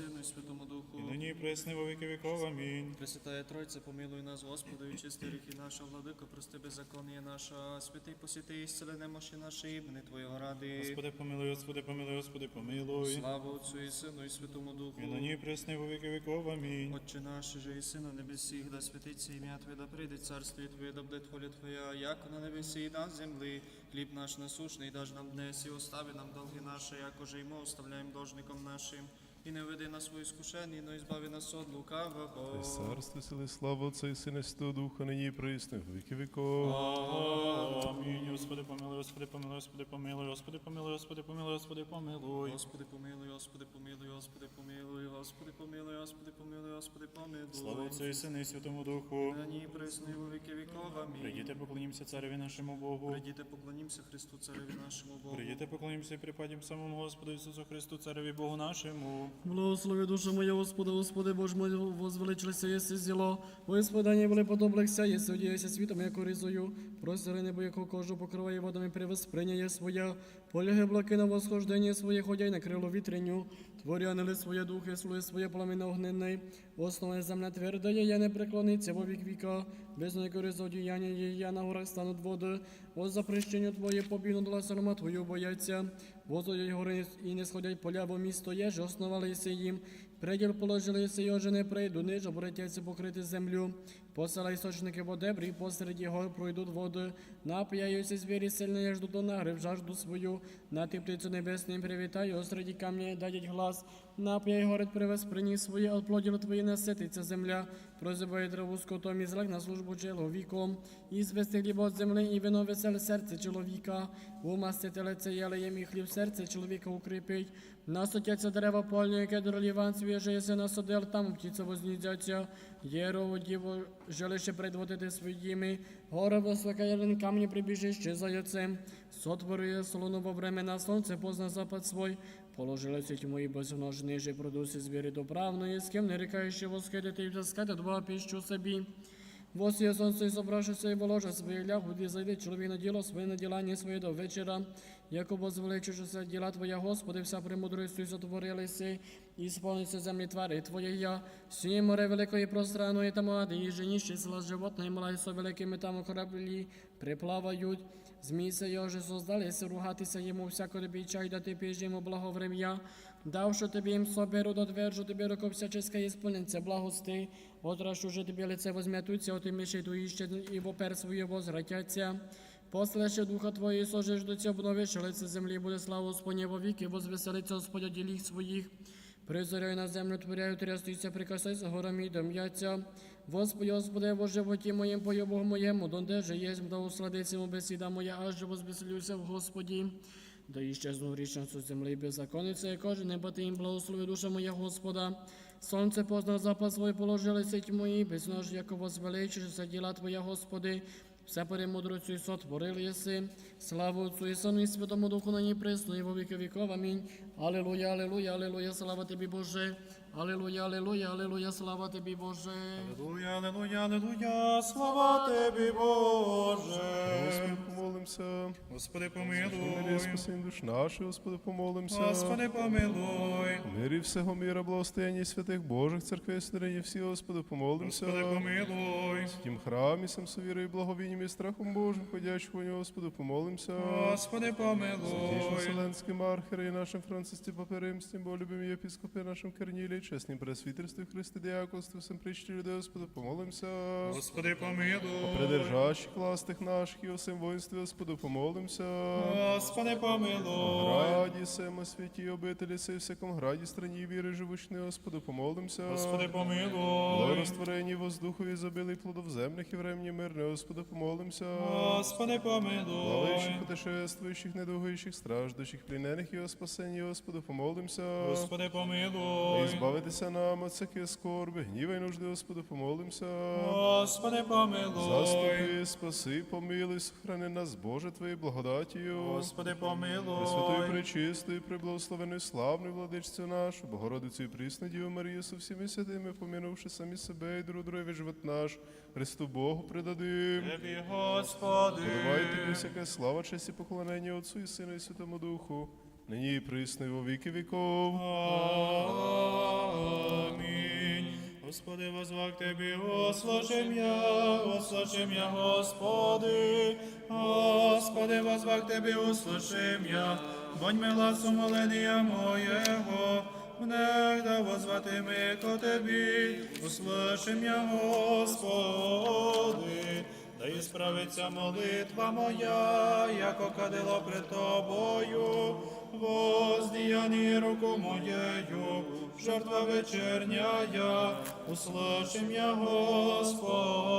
Сину, і Святому Духу. І нині і пресни во віки віков. Амінь. Пресвятая Тройця, помилуй нас, Господи, і чисти ріки наша, владико, прости беззаконня наша, святий посіти, ісцели немощі наші, імени Твоєго ради. Господи, помилуй, Господи, помилуй, Господи, помилуй. Слава Отцю і Сину, і Святому Духу. І нині і пресни во віки віков. Амінь. Отче наш, же і на небесі, да святиться ім'я Твоє, да прийде царство Твоє, да буде воля Твоя, як на небесі і на землі. Хліб наш насушний, даж нам днес, і остави нам долги наші, як уже й ми оставляємо должником нашим. І не веди нас свої скушені, но ізбави нас от лукавого. Царство сили, слава Отця і Сина, Святого Духа, нині і присно, віки віков. Господи, помилуй, Господи, помилуй, Господи, помилуй, Господи, помилуй, Господи, помилуй, Господи, помилуй. Господи помилуй, Господи помилуй, Господи помилуй, Господи помилуй, Господи помилуй, Слава Отцю і Сину, і Святому Духу. Нині і присно, і во віки віков. Амінь. Прийдіте, поклонімося цареві нашому Богу. Прийдіте, поклонімося Христу, Цареві нашому Богу. Прийдіте, поклонімося і припадім самому Господу Ісусу Христу, цареві Богу нашому. Благослови душа моя, Господи, Господи, Боже мой, возвеличилися єси зіло. Во исповедании были подоблекся, єси одіяся світом, яку різою. Простори небо, кожу покриває водами, привосприняє своя. Поляги блаки на восхождення своє, ходяй на крило вітреню. Творі ангели своє духи, слуги своє пламена огненне. Основа земля тверда є, я не преклониться во вік віка. Без якої зодіяння є, я на горах стануть води. О запрещенню Твоє побігну до сорома Твою бояться. Возодять гори і не сходять поля, бо місто є, ж основалися їм. Преділ положилися, і уже не прийду, ниж обратяться покрити землю. Посила істочники водебрі, посеред його пройдуть води. Нап'яються звірі сильно, я жду до нагрив, жажду свою. На ти птицю небесним привітаю, осереді камня дадять глас. Нап'яй город привез, приніс своє, от плодів твої насититься земля. Прозиває траву скотом і злак на службу чоловіком. І звести хліб от землі, і вино веселе серце чоловіка. Умастити лице ялеєм і хліб серце чоловіка укріпить. Насотяться дерева польні, яке дроліван свіже, се насадил, там птиця возніздяться. Єрову діву жилище предводити своїми. Гора висока ялин камні прибіжище за яцем. Сотворює солону во времена сонце, позна запад свой. Положили сеть мої безмножні, же продуси звірі доправної, з ким не рікаючи восхидити і взаскати два піщу собі. Восіє сонце і собравшися і воложа своє лягу, і зайде чоловік на діло своє на ділання своє до вечора. Яко возвеличишся діла Твоя, Господи, вся премудрістю сотворилися, і сповниться землі твари Твоє я. Сіє море великої пространої там ади, і женіще села животне, і мала со великими там кораблі приплавають. Змій се йоже создалися, ругатися йому всяко тобі чай, дати піж йому благоврем'я. Давши тобі їм соберу, додвержу тобі руку всяческа і сповниться благости. Отращу же тобі лице возм'ятуться, отиміші ту іще і вопер своє возвратяться. Послеше духа Твої, сожиш до цього обновиш лице землі, буде слава Господня во віки, возвеселиться Господь от діліх своїх. Призоряй на землю, творяю, трястуйся, прикасайся горами і дом'яться. Господи, Господи, во животі моєму, по Богу моєму, донде же єсть, да усладиться йому бесіда моя, аж возвеселюся в Господі. Да іщезну грішницю землі беззаконниця, і кожен небо ти їм благослови душа моя Господа. Сонце познав запас свой, положили сеть мої, без нож, яко возвеличишся діла Твоя, Господи. Все перемудрицю і сотворили єси. славу Отцу і Сину і Святому Духу на ній присно і во віки віков. Амінь. Алілуя, алілуя, алілуя, слава Тобі, Боже. Алілуя, алілуя, алілуя, слава Тобі, Боже. Аллилуйя, аллилуйя, аллилуйя, слава Тобі, Боже. Господи, помолимся. Господи, помилуй. спасінь душ наших, Господи, помолимся. Господи, помилуй. Мирі всього міра, благостояння святих Божих церквей, сидіння всі, Господи, помолимся. Господи, помилуй. В тім храмі, сам совірою, благовінням і страхом Божим, ходячих у нього, Господи, помолимся. Господи, Святішим помилуй. Вселенським архері і нашим Францисті Паперимстім, бо любим єпископі нашим Корнілі, чеснім пресвітерстві Христи Діаконстві, всім причті людей, Господи, помолимся. Господи, помилуй. Придержащих властих наших і усім воїнстві, Господи, помолимся. Господи, помилуй. Граді сема святі обителі, сей всяком граді страні віри живучні, Господи, помолимся. Господи, помилуй. Благорозтворені воздухові забили плодов земних і времені мирне, Господи, помолимся. Господи, помилуй. Плаваючих, путешествуючих, недугуючих, страждущих, плінених і о спасенні, Господи, помолимся. Господи, помилуй. Збавитися нам от всякої скорби, гніва й нужди, Господи, помолимся. Господи, помилуй. Заступи, спаси, помилуй, сохрани нас, Боже, Твоєю благодатію. Господи, помилуй. Пресвятою, пречистою, преблагословеною, славною владичцю нашу, Богородицю і присну Діву Марію, со всіми святими, помінувши самі себе і друг друге живот наш, Христу Богу предадим. Тебі, Господи. Подавай тобі всяка слава, честь і поклонення Отцу і Сину і Святому Духу, нині і присно, і во віки віков. возвах Тебе, услышим я, услышим я, Господи, Господи, возвах Тебе, услышим я, Вонь мила сумоления моего, Внегда возвати ми ко Тебі, услышим я, Господи, да і справиться молитва моя, яко кадило пред Тобою, воздіяні руку моєю, жертва вечерняя, услышим я, Господи.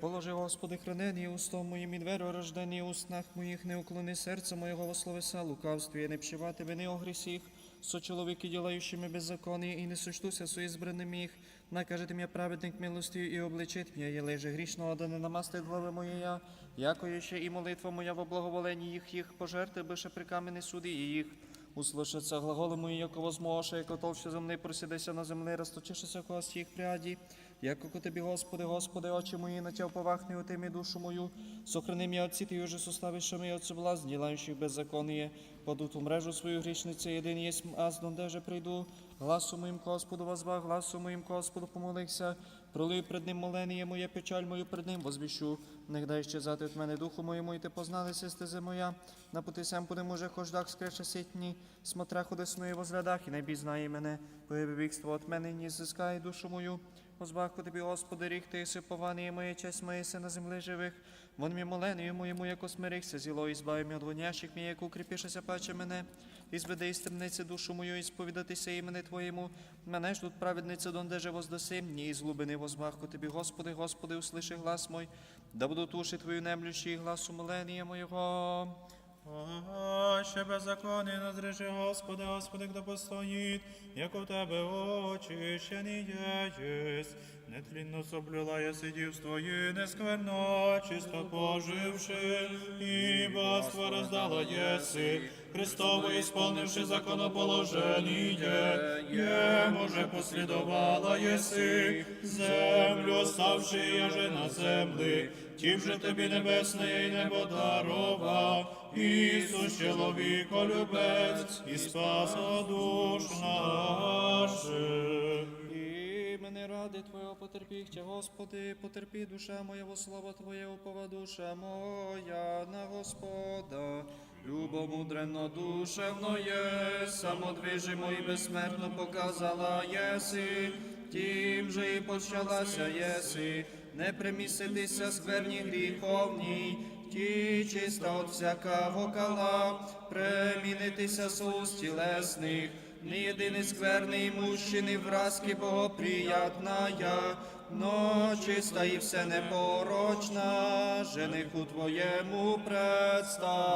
Положи, Господи, хранені устом моїм і двері рождені устнах моїх, не уклони серця моєго во словеса лукавстві, не пшивати вини о грісіх, со чоловіки, ділаючими беззаконні, і не сочтуся со ізбраним їх, накажете м'я праведник милостю і обличить м'я, є леже грішного, да не намастить глави моєя, яко ще і молитва моя во благоволенні їх, їх пожерти, бише при камені суди і їх. Услышаться глаголи мої, яко возмоше, яко толще земли просідеся на землі, розточишися когось їх пряді. Яко ко тобі, Господи, Господи, очі мої, на тя повахни у тими душу мою, сохрани м'я от ти уже составиш ми от соблазн, ділаючи беззаконніє, поду ту мрежу свою грішницю, єдин єсмь, аз донде же прийду, гласу моїм Господу возвах, гласу моїм Господу помолився, пролив пред ним моленіє моє, печаль мою пред ним возвіщу, Негдай щезати від мене духу моєму, і ти позналися стези моя, на пути сям буде може хождах скреша сітні, смотря ходесну возглядах озглядах, і найбій знає мене, я бігство от мене, ні зискає душу мою, Возбаху тобі, Господи, рік ти сипований, моя честь моя си на землі живих. Вон мій моленою моєму, яко смирихся, зіло і збави мій от гонящих мій, яко укріпішися паче мене. І зведи із темниці душу мою, і сповідатися імени Твоєму. Мене ж тут праведниця, донде же воздосим, ні із глибини возбаху тобі, Господи, Господи, услиши глас мой, да буду туші Твою немлющий глас умолення моєго. О, ще беззаконний назрежи, Господи, Господи, хто постоїть, як у Тебе очищені єсть. Нетлінно соблюла я сидівство і нескверно, чисто поживши, і багатство роздала єси, Христово ісполнивши законоположеніє, є, може, послідувала єси, землю оставши я же на землі, тім же тобі небесне і небо дарував, Ісус чоловіко любець, і спас душ наших. Мене ради Твого потерпіхтя, Господи, потерпі душа моя, во слово Твоє, упова душа моя на Господа. Любо мудрено душевно є, самодвижимо і безсмертно показала єси, тим же і почалася єси, не приміситися скверні гріховній, ті чиста от всякого кала, премінитися соус тілесних, не єдиний скверний мужчини вразки богоприятная, но чиста і все непорочна, жениху твоєму предстати.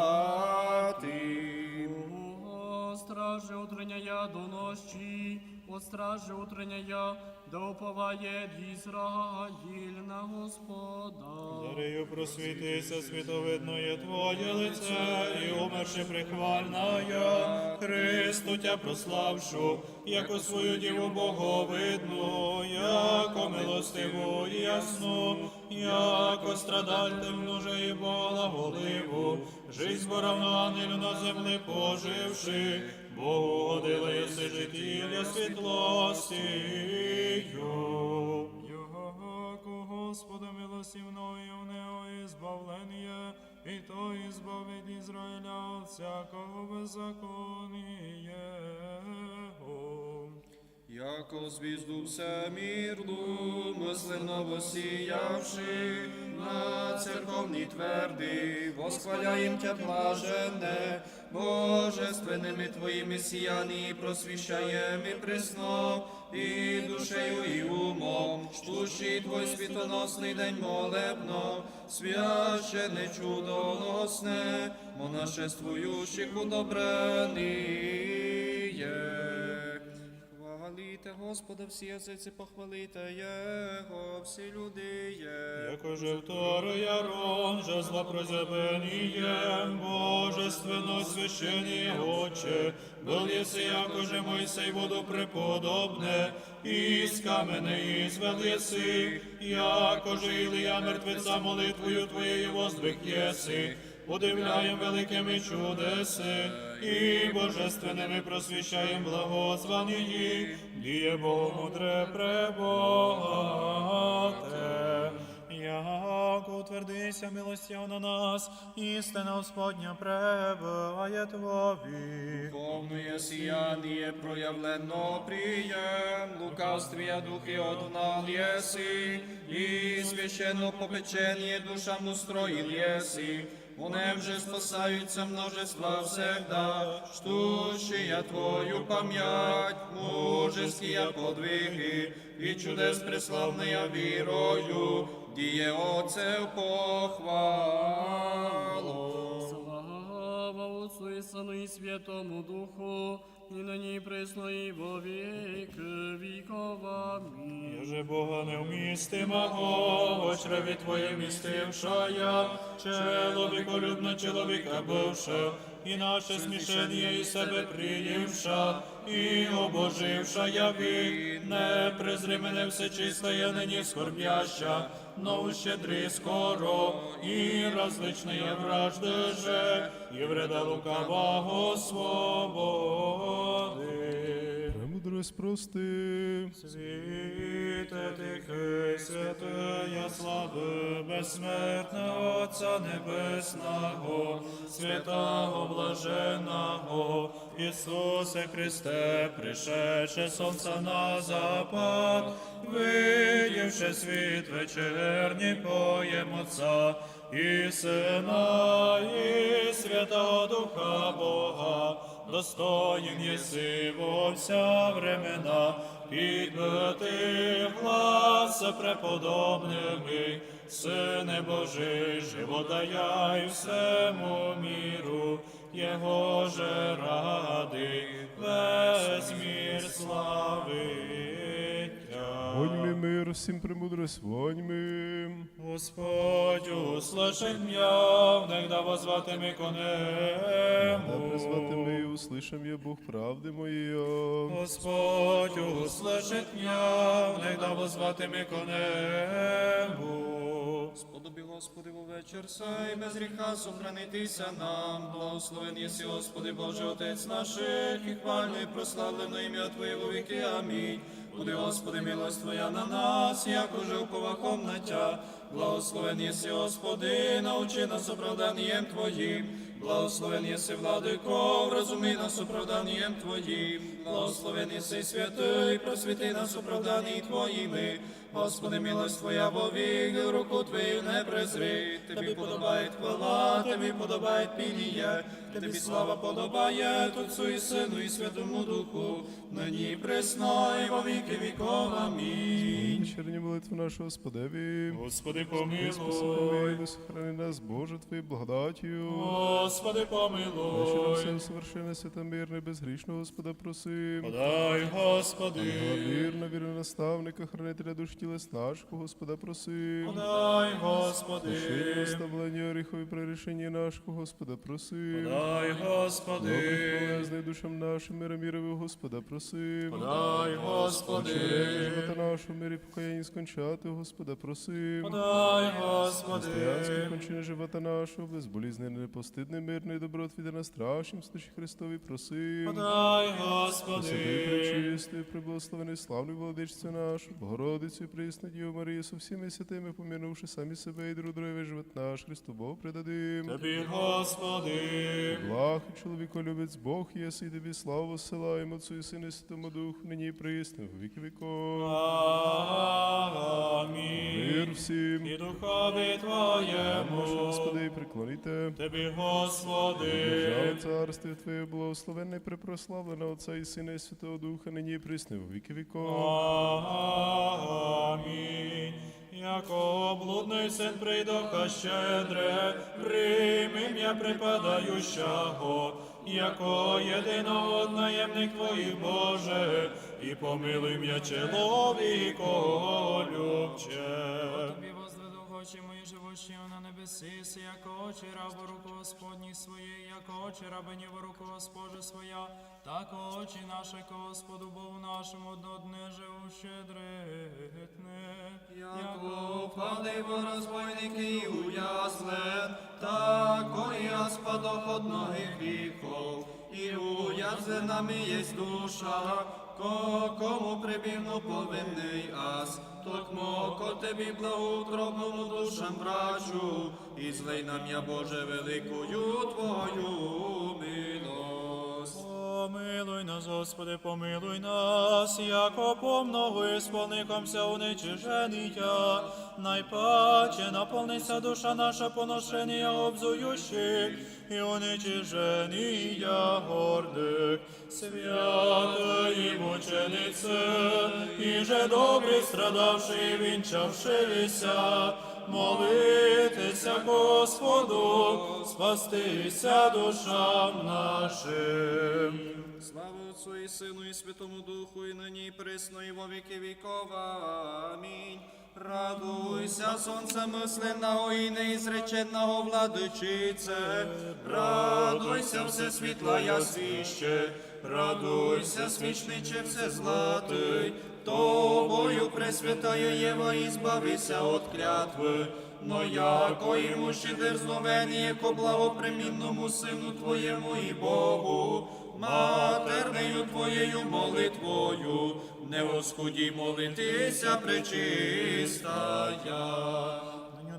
О, стражи утрення я до ночі, о стражи утрення я, да уповає Ізраїль на Господа. Зарею просвітися, світовидно є Твоє лице, і умерши прихвальна я, Христу Тя прославшу, яко свою діву Боговидну, яко милостиву і ясну, яко страдальним вже і благоволиву, жизнь зборавну ангелю на землі поживши, Годила єси життя світлостію. Яко Господа милосівною в него избавлення, і то ізбавить Ізраїля всякого беззаконія. Яко звізду всемірну, мислено восіявши, на церковній тверди, восхваляєм Тя блаженне, божественними Твоїми сіяні, просвіщаєм і присно, і душею, і умом, штущий Твой світоносний день молебно, священе чудоносне, монашествуючих удобреніє. Господа, всі язиці, похвалите Його, всі люди є. Яко же второй Арон, же зла прозябение, божественно священие Отче, был еси, яко же Мойсей воду преподобне, из камене извел еси, яко же Ілія мертвеца молитвою Твоєю воздвиг єси, удивляєм великими чудеси, і божественними просвіщаєм благозвані, діє Богу мудре пребогате. Як утвердися милостяв на нас, істина Господня пребуває Твові. Повнує сияние проявлено приєм, лукавствія духи однал єси, і священно попечення душам устроїл єси. У нем же спасаються множества всегда, штущия Твою пам'ять, мужеские подвиги, і чудес преславная вірою, діє Отцев похвалу. Слава Отцу і Сину і Святому Духу, і нині і во вік вікова. Єже Бога не вмістимого, в чреві Твоє містившая, чоловіколюбна чоловіка бивша, і наше смішення і себе приївша, і обоживша яви, не презри мене все чистая, нині скорбяща, но щедри скоро, і различные вражди же, і вреда лукавого свободи. Премудрость прости. Світе тихий, святая слави, безсмертного Отця Небесного, святого блаженого, Ісусе Христе, пришедше сонця на запад, видівши світ вечерній поєм Отця, і Сина, і Святого Духа Бога, достоїн єси во вся времена, підбити гласа преподобними, Сине Божий, живодаяй всему міру, Його же ради, весь мір славить Воньми мир, всім премудрость, воньми. Господь, услыши меня, внегда возвати ми Да конему. призвати ми і услышам я Бог правди моєї. Господь, услышит меня, внегда возвати ми конему. Сподоби, Господи, во вечір сей, без гріха сохранитися нам. Благословен єси, Господи, Боже, Отець наших, і хвально і прославлено ім'я Твоє во віки. Амінь. Буде, Господи, милость Твоя на нас, як уже уповахом на Тя. Благословен єси, Господи, научи нас оправданням Твоїм. Благословен єси, владико, вразуми нас оправданням Твоїм. Благословен єси, святий, просвіти нас оправданні Твоїми. Господи, милость Твоя вовік, руку Твою не презри. Тобі подобає хвала, Тобі подобає пілія, Тобі слава подобає Отцу і Сину і Святому Духу, нині і присно, і во віки віков. Амінь. Вечерні молитви нашого Господеві. Господи, помилуй. сохрани нас, Боже, Твоєю благодатію. Господи, помилуй. все совершенне, святомирне, безгрішного Господа просим. Подай, Господи. Вірно, вірно наставника, хранителя душ тілес нашого, Господа просим. Подай, Господи. Шире наставлення оріхові при рішенні нашого, Господа просим. Подай, Господи. полезний душам нашим, мира мірового, Господа просим. Подай, Господи. Живота нашого мирі покаяння скончати, Господа просим. Подай, Господи. Християнські кончини живота нашого, безболізний, непостидний, мирний, доброт від нас страшнім, слуші Христові просим. Подай, Святий, Господи. пречистий, приблагословений, славний Владичцю нашу, Богородицю, присну Діву Марію, со всіми святими, помінувши самі себе і друг друге живот наш, Христу Богу предадим. Тобі, Господи. Благ чоловіко любець Бог єси, і тобі славу силаємо Отцу і Сину і Святому Духу, нині в віки віков. Амінь. Мир всім. І духові Твоєму. Господи, приклоніте. Тобі, Господи. Держава царстві Твоє благословенне, препрославлене Отця і Сина і Святого Духа, нині в віки віков. Амінь. Яко блудний син прийдоха щедре, прийми я припадающого, яко єдиного наємник Твоїх Боже, і помилуй м'я чоловіко любче. Очі мої живущі на небесі, си, яко очі рабу руку Господні своєї, яко очі рабині в руку Госпожу своя, Так очі наше Господу Богу нашому однодне щедритне. Яко падай во розбойники і уязлен, тако і спадох од многих гріхов, і уязлен нами єсть душа, кому прибігну повинний ас, токмо ко тебе благоутробному душам брачу, і злей нам я Боже великою Твою милость. Помилуй нас, Господи, помилуй нас, яко помного ісполникомся уничиження, найпаче наповнися душа наша поношення обзующих і уничиження гордих, святої мученице, і же добрі страдавши вінчавшися, молитися Господу, спастися душам нашим. Слава Отцу і Сину, і Святому Духу, і нині, і присно, і во віки віков. Амінь. Радуйся, сонце мисленного і неізреченого владичице, радуйся, все світла ясвіще, радуйся, свічниче, все златий, тобою пресвятая Єва, і збавися от клятви, но яко йому ще дерзновені, яко благопримінному сину Твоєму і Богу, матернею Твоєю молитвою, не восході молитися пречистая.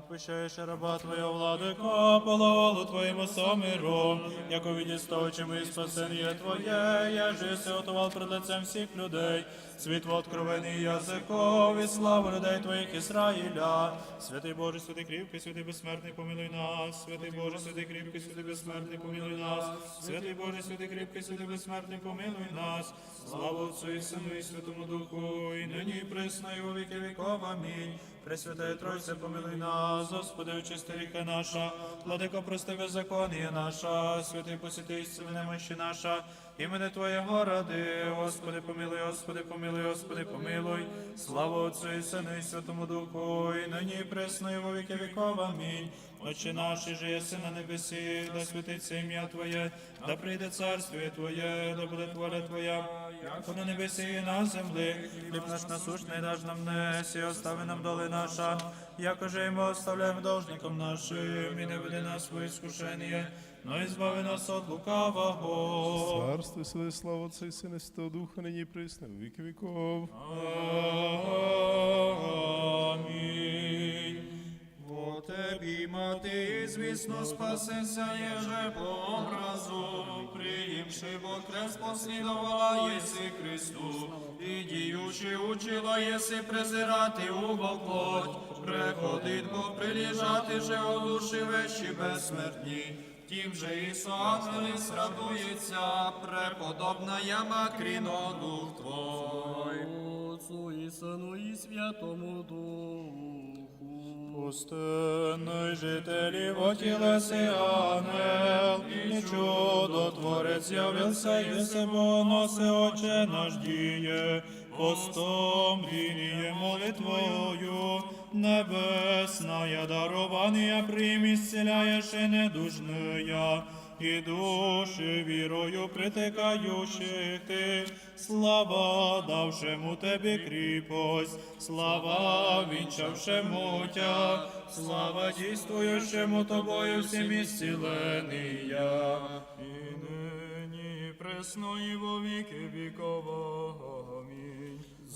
Отпущаєш раба Твоя владико, половолу Твоїм самиром, яко відісточимо і спасення Твоє, я же отовал пред лицем всіх людей, світло откровений язиков і славу людей Твоїх Ізраїля. Святий Боже, святий кріпкий, святий безсмертний, помилуй нас, святий Боже, святий кріпкий, святий безсмертний, помилуй нас, святий Боже, святий кріпкий, святий безсмертний, помилуй нас. Слава Отцю і Сину і Святому Духу, і нині присно, і у віки віков. Амінь. Пресвятая Тройце, помилуй нас, Господи, очисти ріка наша, владико, прости беззаконія наша, святий посіти немощі наша, імене Твоєго ради, Господи, помилуй, Господи, помилуй, Господи, помилуй, слава Отцю і Сину і Святому Духу, і нині і присно, і во віки віков. Амінь. Отче наш, же єси на небесі, да святиться ім'я Твоє, да прийде царствіє Твоє, да буде воля Твоя, як на небесі і на землі. Хліб наш насущний даж нам днес, і остави нам доли наша, якоже і ми оставляємо должником нашим, і не веди нас в іскушення, но і збави нас от лукавого. Царство, сили, слава Отця і Сина, і Святого Духа, нині і присно, у віки віков. Амінь. По тебі, мати, звісно, спасеся, єже по образу, приїмши бо крест послідувала єси Христу, і діючи учила єси презирати у плоть, приходить бо приліжати же о душі вещі безсмертні. Тім же і ангелис радується, преподобна яма кріно дух Твой. Отцу і Сину і Святому Духу. Пустинний жителі тілеси ангел, і чудотворець явився, і себе носи оче наш діє, постом лініє молитвою, небесная дарования приймі, зціляєш і недужния, і душі вірою притикаючих ти, слава давшему тебе кріпость, слава вінчавшему тя, слава дійствуючому тобою всім ісціления. І нині пресно і во віки вікова.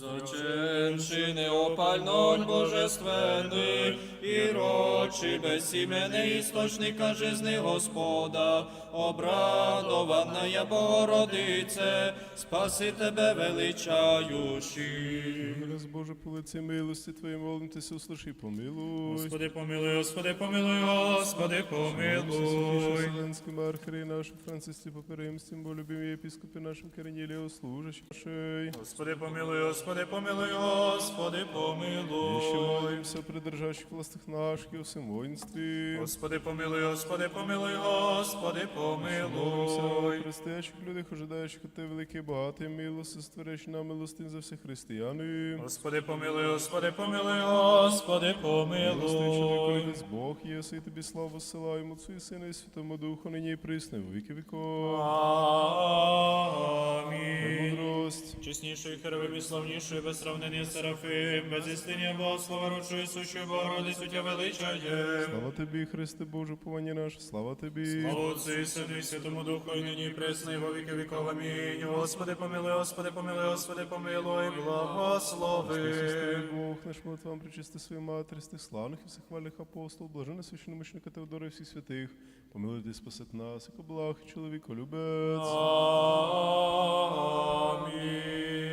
Заченши неопальнонь божественний, і рочі безсіменний істочника жизни Господа, обрадована я Богородице, спаси тебе величаючи. Милость Боже, по лиці милості Твоєї молимтеся, услыши, помилуй. Господи, помилуй, Господи, помилуй, Господи, помилуй. Вселенським архиереї нашим Францисті Поперимстім, бо любимі єпископи нашим Корнілію, служащий. Господи, помилуй, Господи, помилуй, Господи, І ще помилуй. молимося, придержащих властей причистих наших і у воїнстві. Господи, помилуй, Господи, помилуй, Господи, помилуй. о християчих людях, ожидаючих от Тебе великий багатий милости, створяч нам милостин за всіх християни. Господи, помилуй, Господи, помилуй, Господи, помилуй. чоловік, Бог єси, і тобі славу посилаємо, Отцу і Сину і Святому Духу, нині і присно, і віки віков. Амінь. Мудрость. Чеснішою херовим і славнішою, без сравнення Серафим, без істиння Богослова, ручою сущою Богородицю тя величає. Слава тобі, Христе Боже, повання наше, слава тобі. Слава Отцю і Сину і Святому Духу, і нині і во віки віков. Амінь. Господи, помилуй, Господи, помилуй, Господи, помилуй, благослови. Бог наш молитвам причисти свою матері, з тих славних і всехвальних апостол, блаженна священномучника Теодора і всіх святих, помилуйте спасет нас, як благ чоловіко любець. Амінь.